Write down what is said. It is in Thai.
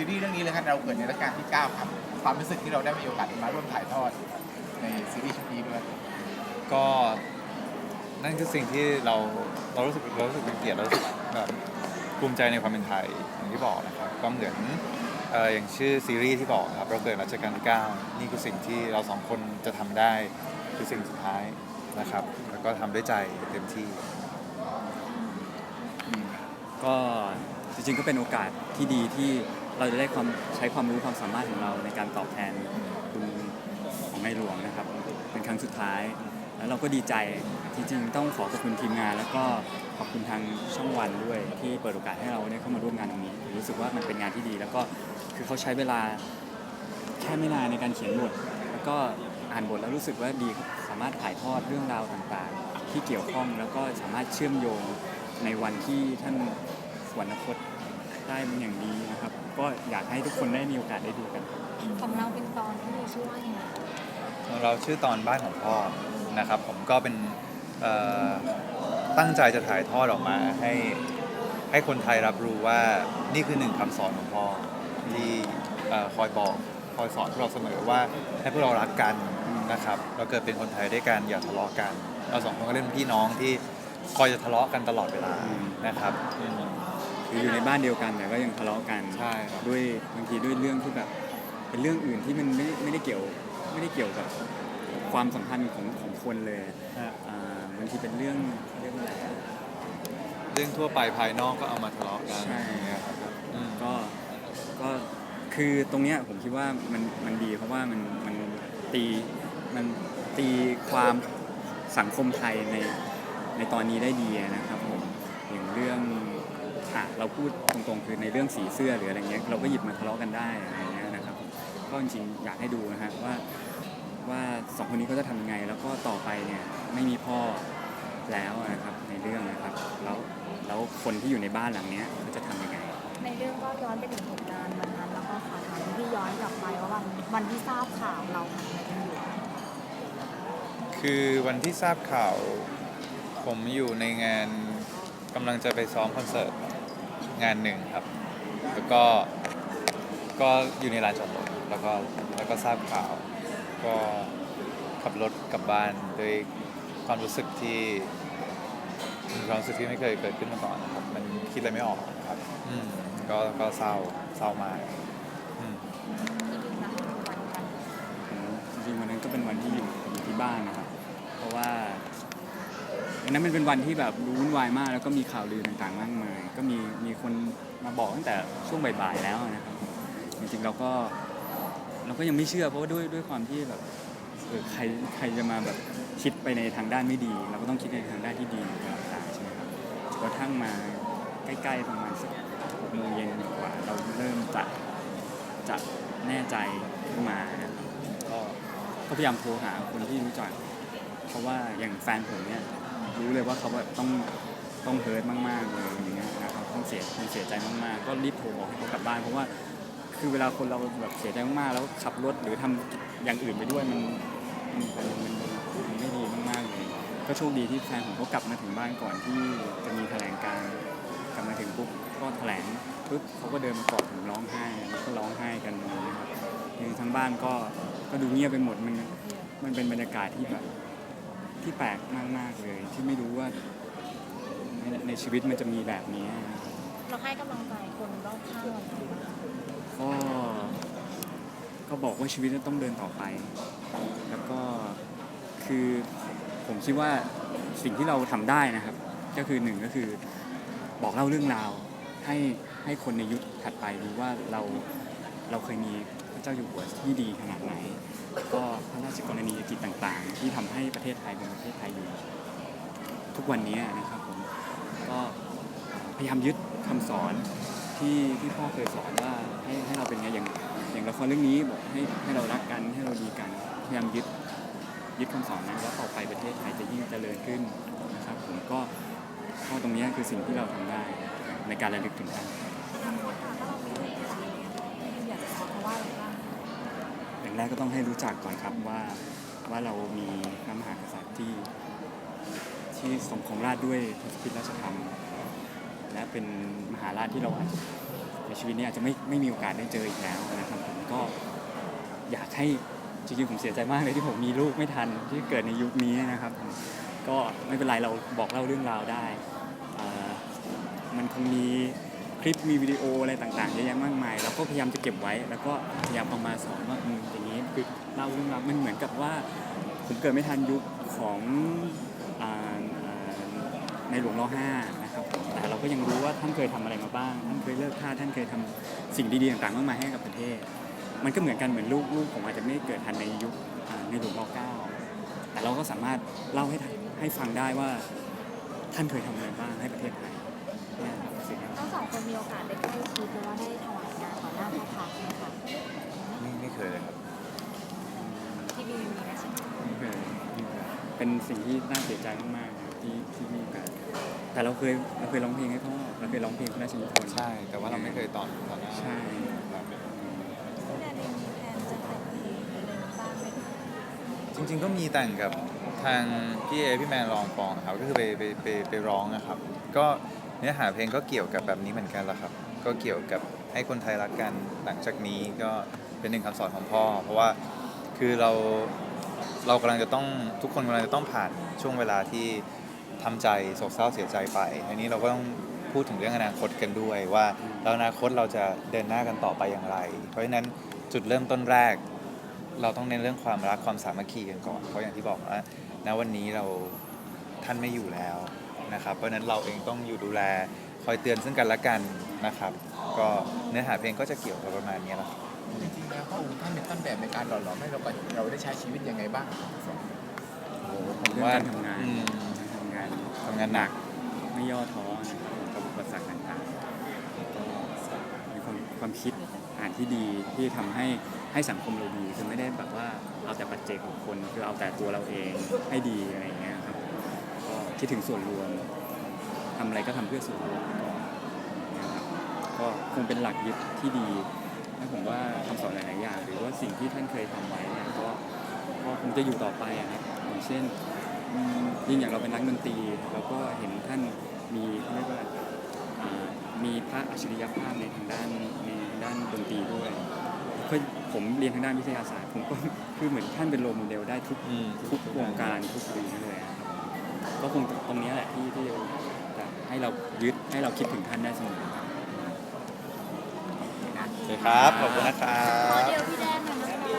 ซีรีส์เรื่องนี้เลยครับเราเกิดในรัชกาลที่ 9 ครับ ความรู้สึกที่เราได้มีโอกาสมาร่วมถ่ายทอดในซีรีส์ชุดนี้ด้วยก็นั่นคือสิ่งที่เราเรารู้สึกเรารู้สึกเป็นเกียรติเรารู้สึกแบบภูมิใจในความเป็นไทยอย่างที่บอกนะครับก็เหมือนเอ่ออย่างชื่อซีรีส์ที่บอกครับเราเกิดรัชกาลที่9นี่คือสิ่งที่เราสองคนจะทำได้คือสิ่งสุดท้ายนะครับ แล้วก็ทำด้วยใจเต็มที่ ก็จริงๆก็เป็นโอกาสที่ดีที่ เราจะได้ความใช้ความรู้ความสามารถของเราในการตอบแทนคุณของในหลวงนะครับ เป็นครั้งสุดท้าย แล้วเราก็ดีใจจริงๆต้องขอขอบคุณทีมงาน แล้วก็ขอบคุณทางช่องวันด้วย ที่เปิดโอกาสให้เราได้เข้ามาร่วมงานตรงนี้รู้สึกว่ามันเป็นงานที่ดี แล้วก็คือเขาใช้เวลาแค่ไม่นานในการเขียนบทแล้วก็อ่านบทแล้วรู้สึกว่าดีสามารถถ่ายทอดเรื่องราวต่างๆ ที่เกี่ยวข้องแล้วก็สามารถเชื่อมโยงในวันที่ท่านสวรรคต ได้เป็นอย่างดีนะครับ ก็อยากให้ทุกคนได้มีโอกาสได้ดูกันของเราเป็นตอนที่มีชื่อว่ายังไงของเราชื่อตอนบ้านของพ่อนะครับ ผมก็เป็นเอ่อตั้งใจจะถ่ายทอดออกมาให้ให้คนไทยรับรู้ว่านี่คือหนึ่งคำสอนของพ่อที่เอ่อคอยบอกคอยสอนพวกเราเสมอว่าให้พวกเรารักกันนะครับ เราเกิดเป็นคนไทยด้วยกันอย่าทะเลาะกัน เราสองคนก็เล่นพี่น้องที่คอยจะทะเลาะกันตลอดเวลานะครับอืม คืออยู่ในบ้านเดียวกันแต่ก็ยังทะเลาะกันใช่ครับ ด้วยบางทีด้วยเรื่องที่แบบ เป็นเรื่องอื่นที่มันไม่ไม่ได้เกี่ยวไม่ได้เกี่ยวกับความสัมพันธ์ของของคนเลยฮะอ่าบางทีเป็นเรื่องเรื่องอะไรอะเรื่องทั่วไปภายนอกก็เอามาทะเลาะกันใช่ครับ อืม ก็ก็คือตรงเนี้ยผมคิดว่ามันมันดีเพราะว่ามันมันตีมันตีความสังคมไทยในในตอนนี้ได้ดีนะครับผมอย่างเรื่องอ่ะเราพูดตรงๆคือในเรื่องสีเสื้อหรืออะไรเงี้ยเราก็หยิบมาทะเลาะกันได้อะไรเงี้ยนะครับผมก็จริงๆอยากให้ดูนะฮะว่าว่าสองคนนี้เขาจะทำยังไง แล้วก็ต่อไปเนี่ยไม่มีพ่อแล้วนะครับในเรื่องนะครับแล้วแล้วคนที่อยู่ในบ้านหลังเนี้ยเขาจะทำยังไง ในเรื่องก็ย้อนไปถึงเหตุการณ์วันนั้นแล้วก็ขอถามที่ย้อนกลับไปว่าวันวันที่ทราบข่าวเราทำอะไรกันอยู่คือวันที่ทราบข่าว ผมอยู่ในงานกำลังจะไปซ้อมคอนเสิร์ต งานหนึ่งครับ แล้วก็ก็อยู่ในลานจอดรถแล้วก็แล้วก็ทราบข่าว ก็ขับรถกลับบ้านด้วยความรู้สึกที่ความรู้สึกที่ไม่เคยเกิดขึ้นมาก่อนนะครับ มันคิดอะไรไม่ออกครับอืมก็ก็เศร้าเศร้ามากอืมจริงๆวันนั้นก็เป็นวันที่อยู่อยู่ที่บ้านนะครับ เพราะว่า วันนั้นมันเป็นวันที่แบบรู้วุ่นวายมาก แล้วก็มีข่าวลือต่างๆ มากมาย ก็มีมีคนมาบอกตั้งแต่ช่วงบ่ายๆแล้วนะครับ จริงๆเราก็เราก็ยังไม่เชื่อเพราะว่าด้วยด้วยความที่แบบเออใครใครจะมาแบบคิดไปในทางด้านไม่ดี เราก็ต้องคิดในทางด้านที่ดีตลอดเวลาใช่ไหมครับจนกระทั่งมาใกล้ๆประมาณสักหกโมงเย็นกว่าเราเริ่มจะจะแน่ใจขึ้นมานะครับก็ก็พยายามโทรหาคนที่รู้จัก เพราะว่าอย่างแฟนผมเนี่ย รู้เลยว่าเขาแบบต้องต้องเฮิร์ตมากๆเลยอย่างเงี้ยนะครับต้องเสียคงเสียใจมากๆ ก็รีบโทรบอกให้เขากลับบ้านเพราะว่าคือเวลาคนเราแบบเสียใจมากๆแล้วขับรถหรือทำอย่างอื่นไปด้วยมันมันมันมันไม่ดีมากๆเลยก็โชคดีที่แฟนผมเขากลับมาถึงบ้านก่อนที่จะมีแถลงการ์กลับมาถึงปุ๊บก็แถลงปุ๊บเขาก็เดินมากอดผมร้องไห้แล้วก็ร้องไห้กันอะไรอย่างเงี้ยครับคือทั้งบ้านก็ก็ดูเงียบไปหมดมันมันเป็นบรรยากาศที่แบบ ที่แปลกมากๆเลย ที่ไม่รู้ว่าในในชีวิตมันจะมีแบบนี้นะครับเราให้กำลังใจคนรอบข้างเราไหมก็ก็บอกว่าชีวิตต้องเดินต่อไป แล้วก็คือผมคิดว่าสิ่งที่เราทำได้นะครับ ก็คือหนึ่งก็คือบอกเล่าเรื่องราว ให้ให้คนในยุคถัดไปรู้ว่าเราเราเคยมีพ ระเจ้าอยู่หัวที่ดีขนาดไหน ก็พระราชกรณียกิจต่างๆ ที่ทำให้ประเทศไทยเป็นประเทศไทยอยู่ ทุกวันนี้นะครับผมก็พยายามยึดคำสอนที่ที่พ่อเคยสอนว่าให้ให้เราเป็นไงอย่างอย่างละครเรื่องนี้บอกให้ให้เรารักกันให้เราดีกันพยายามยึดยึดคำสอนนั้นแล้วต่อไปประเทศไทยจะยิ่งเจริญขึ้นนะครับผมก็ก็ตรงนี้คือสิ่งที่เราทำได้ในการระลึกถึงกันถ้าเราไม่ได้อะไรอยากจะขอเขาว่า อะไรบ้างอย่างแรกก็ต้องให้รู้จักก่อนครับว่าว่าเรามีพระมหากษัตริย์ที่ที่ทรงครองราชด้วยทศพิธราชธรรม และเป็นมหาราชที่เราอาจจะในชีวิตนี้อาจจะไม่ไม่มีโอกาสได้เจออีกแล้วนะครับผมก็อยากให้จริงๆผมเสียใจมากเลยที่ผมมีลูกไม่ทันที่เกิดในยุคนี้นะครับ ก็ไม่เป็นไรเราบอกเล่าเรื่องราวได้มันคงมี คลิปมีวิดีโออะไรต่างๆเยอะแยะมากมายเราก็พยายามจะเก็บไว้ แล้วก็พยายามเอามาสอนว่าอืมอย่างนี้คือเล่าเรื่องราวมันเหมือนกับว่า ผมเกิดไม่ทันยุคของอ่าอ่าในหลวงรห้านะครับผมแต่เราก็ยังรู้ว่าท่านเคยทำอะไรมาบ้าง ท่านเคยเลิกท่าสท่านเคยทำสิ่งดีๆต่างๆมากมายให้กับประเทศ มันก็เหมือนกันเหมือนลูกลูกผมอาจจะไม่เกิดทันในยุคอ่าในหลวงรเก้าแต่เราก็สามารถเล่าให้ให้ฟังได้ว่าท่านเคยทำอะไรบ้างให้ประเทศไทย ที่ทั้งสองคนมีโอกาสได้ใกล้ชิดหรือว่าได้ถวายงานต่อหน้าพระพักตร์ไหมคะไม่ไม่เคยเลยครับที่มีมีนะใช่ไหมไม่เคยไม่เคยเป็นสิ่งที่น่าเสียใจมากๆนะครับที่ที่มีโอกาสแต่เราเคยเราเคยร้องเพลงให้พ่อเราเคยร้องเพลงพระราชนิพนธ์ใช่ แต่ว่าเราไม่เคยตอนตอนหน้าใช่ครับคุณแดนเองมีแผนจะแต่งเพลงอะไรบ้างไหมคะจริง ๆ ก็มีแต่งกับทางพี่เอพี่แมนรองฟองครับก็คือไปไปไปไปร้องนะครับ ก็ เนื้อหาเพลงก็เกี่ยวกับแบบนี้เหมือนกันละครับ ก็เกี่ยวกับให้คนไทยรักกันหลังจากนี้ก็เป็นหนึ่งคำสอนของพ่อ เพราะว่าคือเราเรากำลังจะต้องทุกคนกำลังจะต้องผ่านช่วงเวลาที่ทำใจโศกเศร้าเสียใจไปทีนี้เราก็ต้องพูดถึงเรื่องอนาคตกันด้วยว่าแล้วอนาคตเราจะเดินหน้ากันต่อไปอย่างไร เพราะฉะนั้นจุดเริ่มต้นแรก เราต้องเน้นเรื่องความรักความสามัคคีกันก่อน เพราะอย่างที่บอกว่าณวันนี้เราท่านไม่อยู่แล้ว นะครับ เพราะฉะนั้นเราเองต้องอยู่ดูแลคอยเตือนซึ่งกันและกันนะครับ ก็เนื้อหาเพลงก็จะเกี่ยวกับประมาณนี้แหละครับจริงๆแล้วพระองค์ท่านเป็นต้นแบบในการหล่อหลอมให้เราก็เราได้ใช้ชีวิตยังไงบ้างผมเรื่องว่าการทำงานอืมทำงานทำงานหนักไม่ย่อท้อนะครับผมกับอุปสรรคต่างๆแล้วก็มีความความคิดอ่านที่ดีที่ทำให้ให้สังคมเราดีคือไม่ได้แบบว่าเอาแต่ปัจเจกบุคคลคือเอาแต่ตัวเราเองให้ดีอะไรอย่างเงี้ย ครับก็คิดถึงส่วนรวมทำอะไรก็ทำเพื่อส่วนรวมก่อนนะครับก็คงเป็นหลักยึดที่ดีและผมว่าคำสอนหลายๆอย่าง หรือว่าสิ่งที่ท่านเคยทำไว้เนี่ยก็ก็คงจะอยู่ต่อไปอะครับอย่างเช่นอืมยิ่งอย่างเราเป็นนักดนตรีเราก็เห็นท่านมีเขาเรียกว่าอ่ามีพระอัจฉริยภาพในทางด้านในด้านดนตรีด้วยก็ผมเรียนทางด้านวิทยาศาสตร์ผมก็ คือเหมือนท่านเป็นโรลโมเดลได้ทุก อืมทุกวงการทุกปีเลยอะครับ ก็คงตรงเนี้ยแหละที่ที่จะให้เรายึดให้เราคิดถึงท่านได้เสมอครับโอเคครับ ขอบคุณนะครัขอบเดียวพี่แด